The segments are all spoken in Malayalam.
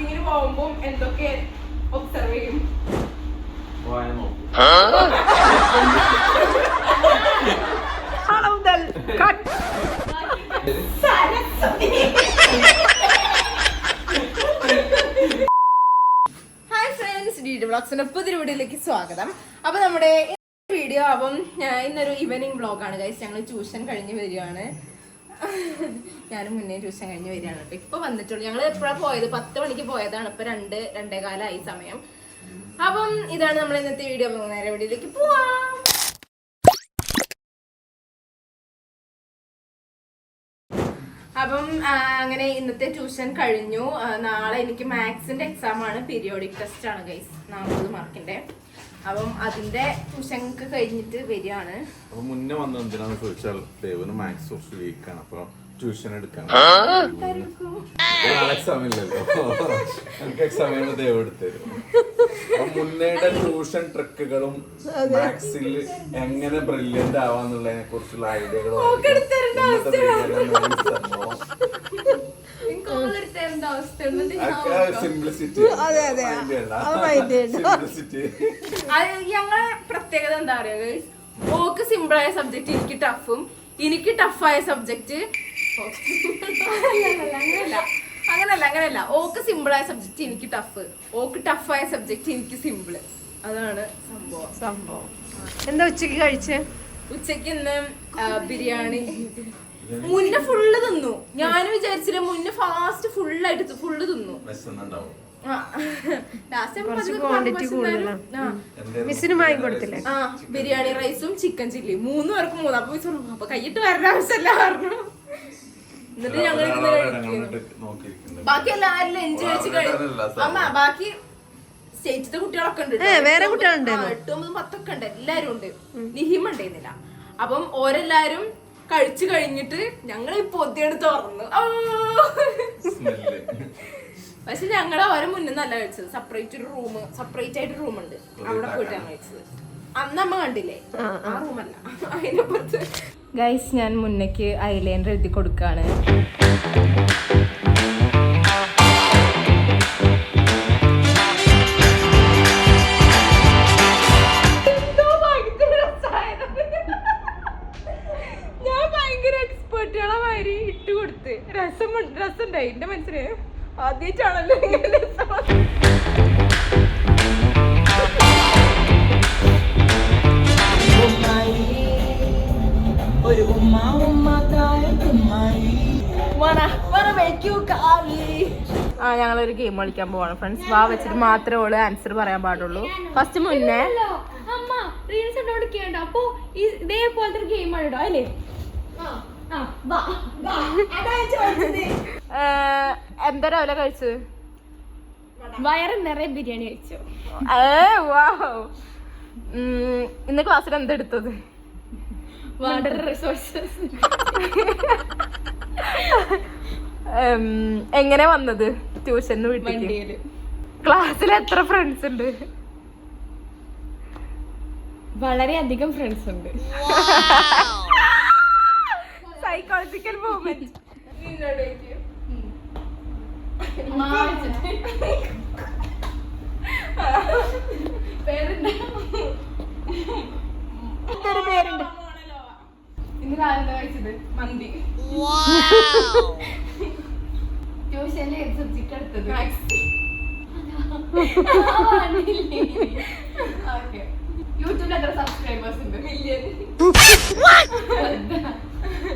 പാർക്കിങ്ങിന് പോകുമ്പോ എന്തൊക്കെ ഒബ്സർവ് ചെയ്യും? cut. Hi friends D D ബ്ലോഗ്സിന്റെ പുതിയ വീഡിയോയിലേക്ക് സ്വാഗതം. അപ്പൊ നമ്മുടെ വീഡിയോ അപ്പം ഞാൻ ഇന്നൊരു ഈവനിങ് ബ്ലോഗാണ് ഗൈസ് ഞങ്ങൾ ട്യൂഷൻ കഴിഞ്ഞ് വരികയാണ്. ഞാനും മുന്നേ ട്യൂഷൻ കഴിഞ്ഞ് വരികയാണ്. കേട്ടോ ഇപ്പൊ വന്നിട്ടുള്ളൂ. ഞങ്ങൾ എപ്പോഴാണ് പോയത്? പത്ത് മണിക്ക് പോയതാണ്. ഇപ്പൊ രണ്ട് രണ്ടേ കാലായി സമയം. അപ്പം ഇതാണ് നമ്മൾ ഇന്നത്തെ വീഡിയോ. അപ്പം നേരെ വീഡിയോയിലേക്ക് പോവാം. അപ്പം അങ്ങനെ ഇന്നത്തെ ട്യൂഷൻ കഴിഞ്ഞു. നാളെ എനിക്ക് മാത്സിന്റെ എക്സാം ആണ്. പീരിയോഡിക് ടെസ്റ്റ് ആണ് ഗൈസ് നാൽപ്പത് മാർക്കിന്റെ അപ്പം അതിന്റെ കുശങ്ക് കഴിഞ്ഞിട്ട് വരികയാണ്. അപ്പൊ മുന്നേ വന്ന എന്തിനാന്ന് ചോദിച്ചാൽ ദേവന് മാത്സ് കുറച്ച് വീക്കാണ് അപ്പൊ ട്യൂഷൻ എടുക്കാൻ എക്സാം ഇല്ലല്ലോ. എനിക്ക് എക്സാം ദേവ് എടുത്തരും അപ്പൊ മുന്നേയുടെ ട്യൂഷൻ ട്രിക്കുകളും മാത്സിൽ എങ്ങനെ ബ്രില്യന്റ് ആവാന്നുള്ളതിനെ കുറിച്ചുള്ള ഐഡിയകളും ഞങ്ങളെ പ്രത്യേകത എന്താ പറയാ ഗൈസ് ഓക്ക് സിമ്പിൾ ആയ സബ്ജക്ട് എനിക്ക് ടഫും എനിക്ക് ടഫായ സബ്ജക്ട് അങ്ങനെയല്ല. അങ്ങനല്ല അങ്ങനല്ല ഓക്ക് സിമ്പിൾ ആയ സബ്ജക്ട് എനിക്ക് ടഫ് ഓക്ക് ടഫായ സബ്ജക്ട് എനിക്ക് സിമ്പിൾ അതാണ് സംഭവം. സംഭവം. എന്താ ഉച്ചയ്ക്ക് കഴിച്ചേ? ഉച്ചയ്ക്ക് ഇന്ന് ബിരിയാണി. മുന്നേ ഫുള്ള് തിന്നു. ഞാൻ വിചാരിച്ചില്ല മുന്നേ ഫാസ്റ്റ് ഫുള്ളായിട്ട് ഫുള്ള് തിന്നു. ആ. ബിരിയാണി റൈസും ചിക്കൻ ചില്ലി മൂന്ന് പേർക്ക് മൂന്ന്. അപ്പൊ മിസ് പറഞ്ഞു, അപ്പൊ കൈയിട്ട് വരേണ്ട ആവശ്യമല്ല പറഞ്ഞു. എന്നിട്ട് ഞങ്ങൾ നോക്കിയിരിക്കുന്നത് ബാക്കി എല്ലാവരും ലഞ്ച് കഴിച്ച് കഴിഞ്ഞു കഴിച്ചു അമ്മ ബാക്കി സ്റ്റേറ്റിലെ കുട്ടികളൊക്കെ ഉണ്ട് വേറെ കുട്ടികളുണ്ട് എട്ട് ഒമ്പതും പത്തൊക്കെ ഉണ്ട്. എല്ലാരും ഉണ്ട്. നിഹിമ ഉണ്ടായിരുന്നില്ല. അപ്പം ഓരെല്ലാരും കഴിച്ചു കഴിഞ്ഞിട്ട് ഞങ്ങൾ ഈ പൊതിയെടുത്ത് തുറന്നു. പക്ഷെ ഞങ്ങൾ അവരെ മുന്നേ നല്ല കഴിച്ചത്. സെപ്പറേറ്റ് ഒരു റൂം സെപ്പറേറ്റ് ആയിട്ട് റൂം ഉണ്ട്. അവിടെ പോയിട്ടാണ് കഴിച്ചത്. അന്ന് അമ്മ കണ്ടില്ലേ? ആ റൂമല്ല അതിനപ്പുറത്ത്. ഗൈസ് ഞാൻ മുന്നേക്ക് ഐലൈനർ എഴുതി കൊടുക്കാണ്. എക്സ്പേർട്ടുകളെ മാതിരി ഇട്ട് കൊടുത്ത്. രസം രസം ഉണ്ടായി എന്റെ മനസ്സിന് ആദ്യമായിട്ടാണല്ലോ ഇങ്ങനെ ഒരു ഉമ്മ ഉമ്മ ആ ഞങ്ങളൊരു ഗെയിം കളിക്കാൻ പോവാണ് ഫ്രണ്ട്സ് വാ വെച്ചിട്ട് മാത്രമേ ഉള്ളൂ ആൻസർ പറയാൻ പാടുള്ളൂ. ഫസ്റ്റ് മുന്നേ. അമ്മ റീൽസ് എന്നോട് കേണ്ട അപ്പൊ ഇതേപോലത്തെ ഒരു ഗെയിം ആണ് കേട്ടോ അല്ലേ. എന്താ രാവിലെ കഴിച്ചത്? വയറ് നിറയെ ബിരിയാണി കഴിച്ചു. ഏ വാവ് ഇന്ന് ക്ലാസ്സിൽ എന്താ എടുത്തത്? വാട്ടർ റിസോഴ്സസ് എങ്ങനെ വന്നത് ട്യൂഷൻ വീട്ടിൽ ക്ലാസ്സിൽ എത്ര ഫ്രണ്ട്സ് ഉണ്ട്? വളരെയധികം ഫ്രണ്ട്സ് ഉണ്ട്. സൈക്കോളജിക്കൽ മൂവ്മെന്റ് ഇന്ന് രാവിലെ കഴിച്ചത് മന്തി ട്യൂഷനിൽ ഏത് സബ്ജക്റ്റ് എടുത്തത് യൂട്യൂബിൽ എത്ര സബ്സ്ക്രൈബേഴ്സ് ഉണ്ട്? മില്യൺ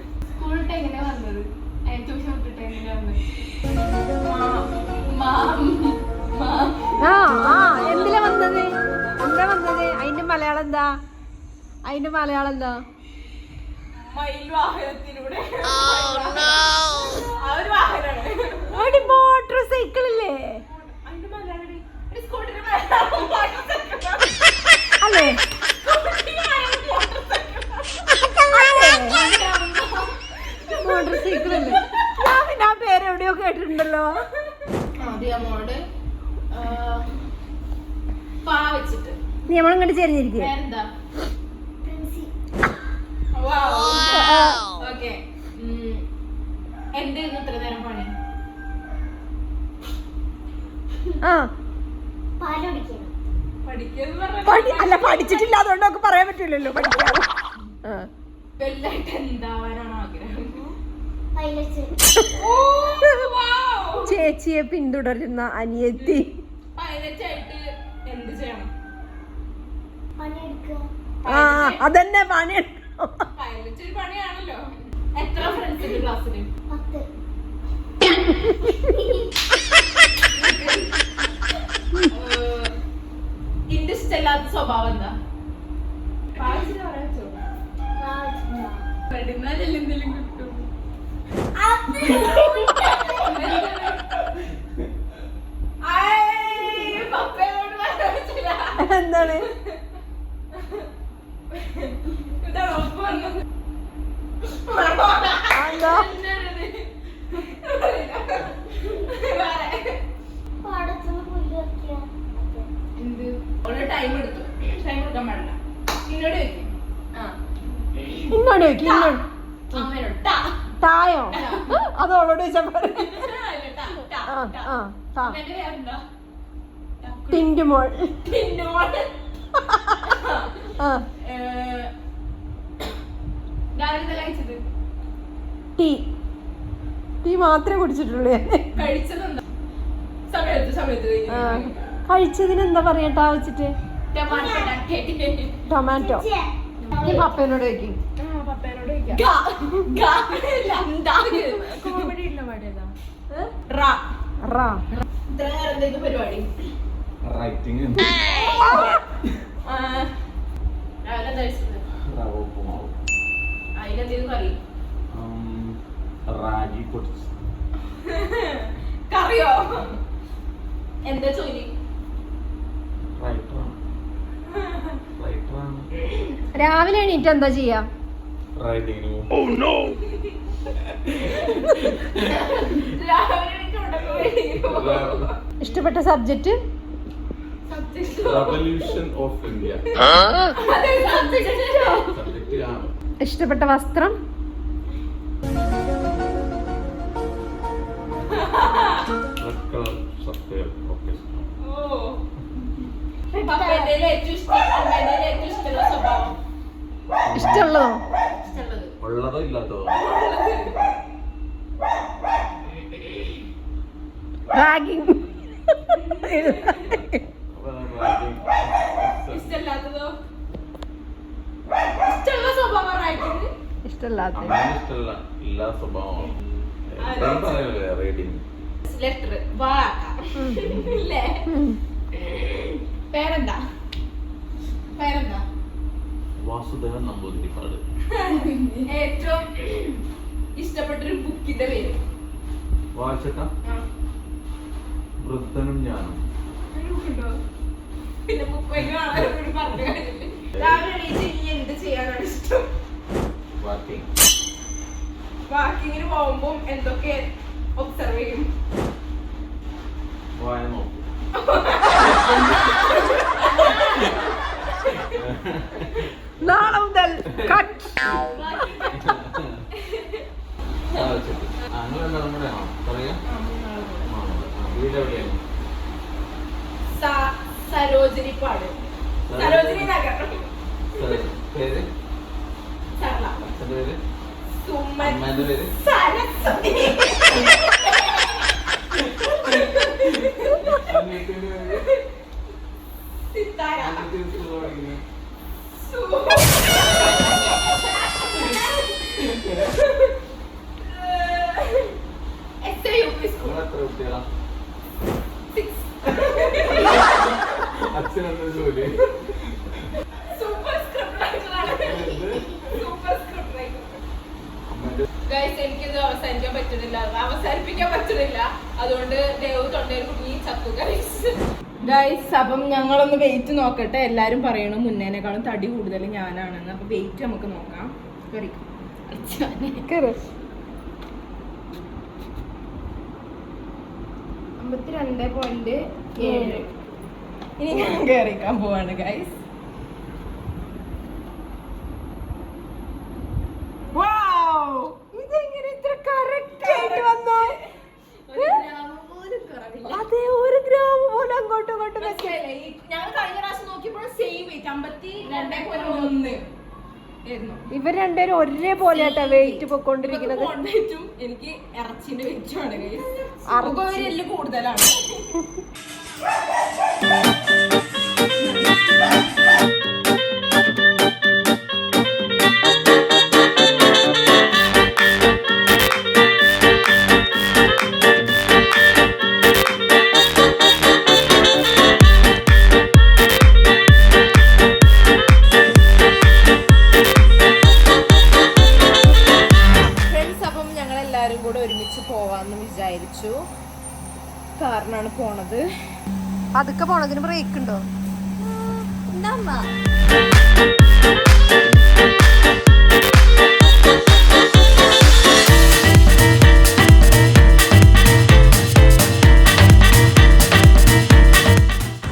സ്കൂളിട്ട് എങ്ങനെ വന്നത്. ട്യൂഷൻ വിട്ടിട്ട് എങ്ങനെ വന്നത്. എന്തിലാ വന്നത്? എന്താ വന്നത്? അതിന്റെ മലയാളം എന്താ? അതിന്റെ മലയാളം എന്താ? മയിൽ വാഹനത്തിലൂടെ ആ ഒരു വാഹനമാണ് മോട്ടോർ സൈക്കിൾ ഇല്ലേ അതിന്റെ മലയാളം സ്കൂട്ടറിന് മലയാളം അല്ലേ മോട്ടോർ സൈക്കിൾ അല്ലേ ഞാൻ പിന്നെ ആ പേര് എവിടെയോ കേട്ടിട്ടുണ്ടല്ലോ അമൗണ്ട് പാ വെച്ചിട്ട് നീ ആ. പഠി അല്ല പഠിച്ചിട്ടില്ല. അതുകൊണ്ട് നമുക്ക് പറയാൻ പറ്റില്ലല്ലോ പഠിക്കാൻ ആ. വലുതായിട്ട് എന്താവാനാണ് ആഗ്രഹം? പൈലറ്റ്. ഓ, wow. ചേച്ചിയെ പിന്തുടരുന്ന അനിയത്തി. ആ അതന്നെ പണി പണിയാണല്ലോ. എത്ര സ്വഭാവം എന്താ? എന്തെങ്കിലും കിട്ടും. എന്താണ് ഇതാണ് ഉറപ്പ് വന്നത്. എന്താ എന്താണിത്? വേറെ. പാടത്തുനിന്ന് പുല്ല് വെക്കുക അത്. എന്ത്? അവൾ ടൈം എടുത്തു ടൈം എടുക്കാൻ പാടില്ല. ഇന്നോട് വെക്കും ആ. ഇങ്ങോട്ട് വെക്ക് ഇങ്ങോട്ട് അമ്മേനോട് ടാ. തായോ? അത് അവളോട് ചോദിച്ചാ പോരെ. അല്ല, ടാ, ടാ, ആ ടാ. ആ ടീ. ടീ മാത്രമേ കുടിച്ചിട്ടുള്ളൂ ഞാൻ. കഴിച്ചതെന്താ? സമയത്ത് സമയത്ത് ആ, കഴിച്ചതിന് എന്താ പറയാട്ടാ വെച്ചിട്ട്? ടമാറ്റോ ഈ പപ്പേനോട് എന്തായിരുന്നു പരിപാടി? റൈറ്റിംഗ് ആ, രാവിലെ എന്താ കഴിച്ചത്? റവ ഉപ്പുമാവ് അതിനെന്തേലും കറി ഉം, റാഗി പൊടിച്ച് കറിയോ? എന്താ ജോലി രാവിലെ എണീറ്റ് എന്താ ചെയ്യാ? പോയി. ഇഷ്ടപ്പെട്ട സബ്ജക്റ്റ്? Of India. ആണ്. ഇഷ്ടപ്പെട്ട വസ്ത്രം? ഇഷ്ടമുള്ളതോ ഉള്ളതോ ഇല്ലാത്തതോ റാഗിങ് ഇഷ്ടമില്ലാത്തതോ ഇഷ്ടമുള്ള സ്വഭാവം റൈറ്റിംഗ് ഇഷ്ടമില്ലാത്ത ഇഷ്ടമല്ല എന്തായാലും പറയല്ലേ റീഡിങ് ലെറ്റർ ഇല്ലേ? പേരെന്താ? പേരെന്താ? വാസുദേവൻ നമ്പൂതിരിപ്പാട്. ഏറ്റവും ഇഷ്ടപ്പെട്ടൊരു ബുക്കിന്റെ പേര്. വായിച്ചട്ട. വൃദ്ധനും ഞാനും. ഒരു പിന്നെ എന്ത് ചെയ്യാനാണ് ഇഷ്ടം? വാക്കിങ്ങിന് പോകുമ്പോ എന്തൊക്കെ ഒബ്സർവ് ചെയ്യും നാളെ മുതൽ സരോജിനി പാട് സരോജിനി നഗർ. പേര് പേര് സുമൻ സരസ്വതി ಅಕ್ಷರ അതുകൊണ്ട് ദേവ് തൊണ്ടയിൽ കുടുങ്ങി ചത്തു ഗൈസ് ഗൈസ് അപ്പം ഞങ്ങളൊന്ന് വെയിറ്റ് നോക്കട്ടെ എല്ലാരും പറയണു മുന്നേനേക്കാളും തടി കൂടുതൽ ഞാനാണെന്ന് അപ്പൊ വെയിറ്റ് നമുക്ക് നോക്കാം കേറി. അച്ഛനെ. കേറ്. അമ്പത്തിരണ്ട് പോയിന്റ് ഏഴ് ഇനി ഞാൻ കയറിക്കാൻ പോവാണ് ഗൈസ് ഇതെങ്ങനെ ഇത്ര correct ആയിട്ട് വന്നു? അതെ ഒരു ഗ്രാം ആയിരുന്നു ഇവർ ആട്ടാ വെയിറ്റ് പൊക്കോണ്ടിരിക്കുന്നത് എനിക്ക് ഇറച്ചിന്റെ അറുപത് എല്ലാം കൂടുതലാണ്. ഒരുമിച്ച് പോവാന്ന് വിചാരിച്ചു. കാറിനാണ് പോണത്. പതുക്കെ പോണതിന് ബ്രേക്ക് ഉണ്ടോ?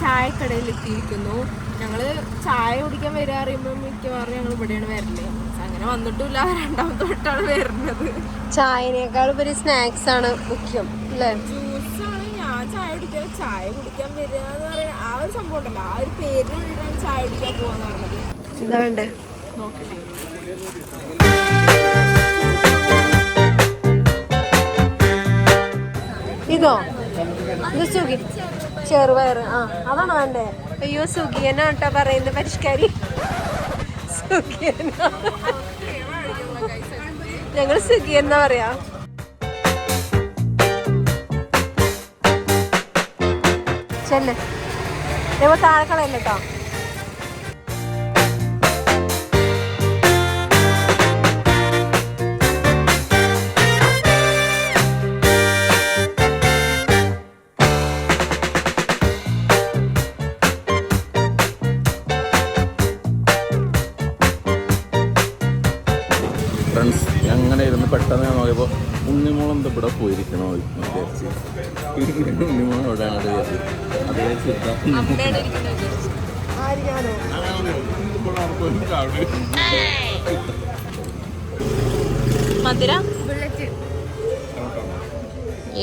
ചായക്കടയിൽ എത്തിയിരിക്കുന്നു ഞങ്ങൾ ചായ കുടിക്കാൻ വരാറിയുമ്പോ മിക്കവാറും ഞങ്ങൾ ഇവിടെയാണ് വരൽ. അങ്ങനെ വന്നിട്ടില്ല. രണ്ടാമത്തെ തൊട്ടാണ് വരുന്നത്. ചായനേക്കാൾ ഉപരി സ്നാക്സ് ആണ് മുഖ്യം അല്ലേ? ജ്യൂസാണ് ഞാൻ ചായ കുടിക്കാൻ ചായ കുടിക്കാൻ വരിക എന്ന് പറയാ ആ ഒരു സംഭവം ഉണ്ടല്ലോ. ആ ഒരു പേരിന് വേണ്ടിയിട്ടാണ് ചായ കുടിക്കാൻ പറഞ്ഞത് എന്താ വേണ്ടേ? നോക്കട്ടെ ഇതോ? ഇത് സുഖി. ചെറുപയർ ആ അതാണോ വേണ്ടേ? അയ്യോ സുഖിയന കേട്ടോ പറയുന്നത് പരിഷ്കാരി. ഞങ്ങൾ സുഖി എന്നാ പറയാ? ചെല്ല്. ഞങ്ങൾ താഴെ കളയല്ല പെട്ടെന്ന് ഞാൻ നോക്കിയപ്പോൾ ഉണ്ണിമോൾ എന്താ ഇവിടെ പോയിരിക്കണോ എന്ന് വിചാരിച്ച്. ഉണ്ണിമോൾ അങ്ങോട്ട് കയറി അത് മധുര? ഏ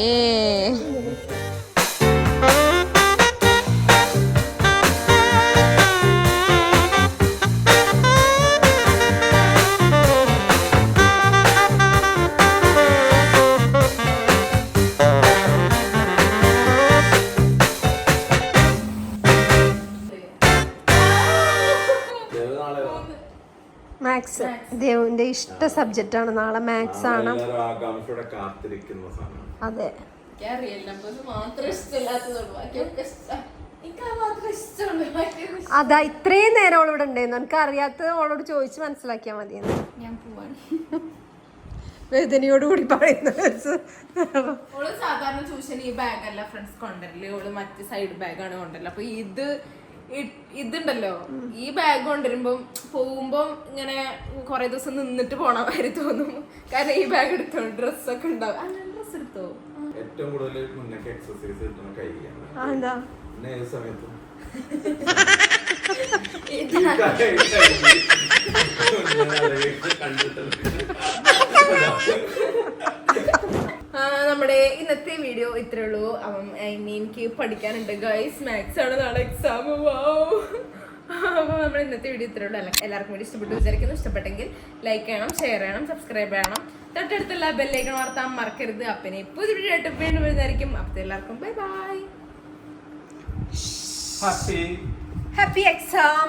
മാത്സ് ദേവുവിന്റെ ഇഷ്ട സബ്ജക്റ്റ് ആണ്. നാളെ മാത്സ് ആണ്. ആകാംക്ഷയോടെ കാത്തിരിക്കുന്ന സാധനം. അതെ. അതാ ഇത്രയും നേരം അവളിവിടെ ഇവിടെ ഉണ്ടായിരുന്നു. എനിക്ക് അറിയാത്തത് അവളോട് ചോദിച്ച് മനസ്സിലാക്കിയാ മതി ഞാൻ പോവാണ്. വേദനയോട് കൂടി പറയുന്ന ഓൾ സാധാരണ ട്യൂഷൻ ഈ ബാഗ് അല്ല ഫ്രണ്ട്സ് കൊണ്ടല്ലേ ഓൾ മറ്റ് സൈഡ് ബാഗാണ് കൊണ്ടല്ലോ അപ്പൊ ഇത് ഇതുണ്ടല്ലോ ഈ ബാഗ് കൊണ്ടുവരുമ്പം പോകുമ്പോ ഇങ്ങനെ കുറെ ദിവസം നിന്നിട്ട് പോണ മാതിരി തോന്നും കാരണം ഈ ബാഗ് എടുത്തോ ഡ്രസ്സൊക്കെ ഉണ്ടാവും ഡ്രസ് എടുത്തോ ഏറ്റവും കൂടുതൽ മുന്നൊക്കെ എക്സസൈസ് കിട്ടുന്ന കൈയാണ് ഏത് സമയത്തും ആ, നമ്മുടെ ഇന്നത്തെ വീഡിയോ ഇത്രേ ഉള്ളൂ. അപ്പം മീൻ എനിക്ക് പഠിക്കാനുണ്ട്. ഗൈസ് മാത്സ് ആണ് നാളെ എക്സാം അപ്പോൾ നമ്മൾ ഇന്നത്തെ വീഡിയോ ഇത്രേ ഉള്ളൂ. അല്ല എല്ലാവർക്കും കൂടി ഇഷ്ടപ്പെട്ടു വിചാരിക്കുന്നു. ഇഷ്ടപ്പെട്ടെങ്കിൽ ലൈക്ക് ചെയ്യണം ഷെയർ ചെയ്യണം സബ്സ്ക്രൈബ് ചെയ്യണം തൊട്ടടുത്തുള്ള ബെല്ലൈക്കൺ വാർത്താൻ മറക്കരുത്. അപ്പനെ പുതിയ വീഡിയോ ആയിട്ട് വീണ്ടും വരുന്നതായിരിക്കും. അപ്പോൾ എല്ലാവർക്കും bye bye happy happy exam